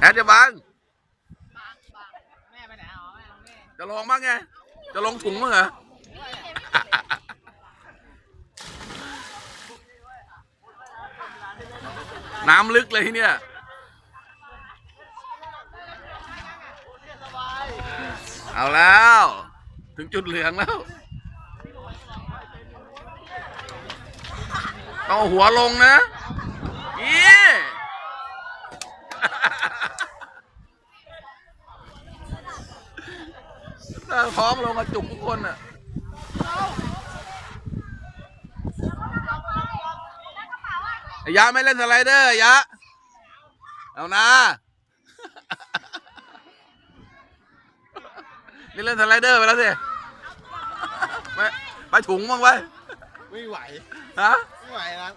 แอดจะบังแม่ไปไหนอ๋อแม่น้องแม่จะลองบ้างไง จะลงถุงมั้างเหรอน้ำลึกเลยที่เนี่ยเอาแล้ว ถึงจุดเหลืองแล้ว ต้องเอาหัวลงนะอีถ้าพร้อมลงกระจุกทุกคนอะยะไม่เล่นสไลเดอร์ยะ เอานะ นี่เล่นสไลเดอร์ไปแล้วสิไปไปถุงบ้างไว้ไม่ไหว ฮะ ไม่ไหวนะ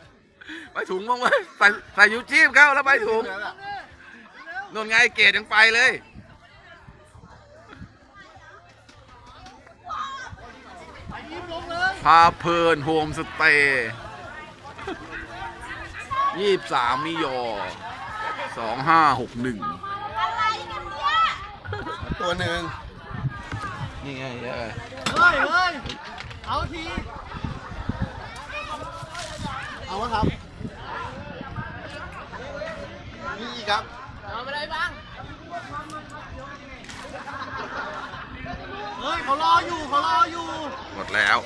ไปถุงบ้างไว้ใส่ใส่ยูจีบเข้าแล้วไปถุงนนไงเกดยังไปเลย พาเพลินโฮมสเตย์ยี่สามมิโยสองห้าหกหนึ่งอะไรกันเนี่ยตัวหนึ่งนี่ไงเออเฮ้ยเฮ้ยเอาที เอาวะครับ นี่ครับ เอาไปเลยบ้าง เฮ้ยเขารออยู่เขารออยู่ หมดแล้ว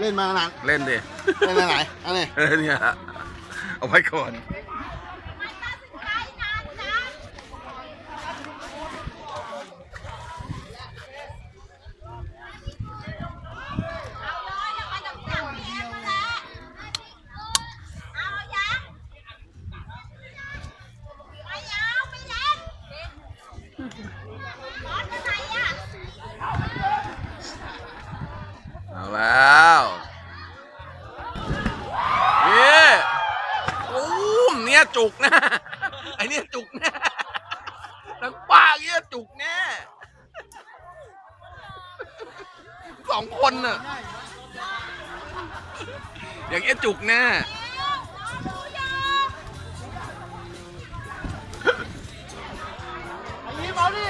เล่นมานานเล่นดิเล่นอะไรอันนี้เออเนี่ยเอาไว้ก่อนมันตัดสินใจนานจังเอาเลยอย่าไปจับจับเองนั่นแหละ นี่ยจุกนะไอเนี่ยจุกแน่ทั้งปากเนี่ยจุกแน่สองคนน่ะอย่างเงี้ยจุกแน่ไอ้ยิ้มเอาดิ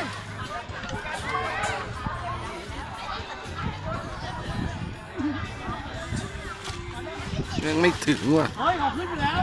ยังไม่ถึงว่ะเฮ้ยเขาขึ้นไปแล้ว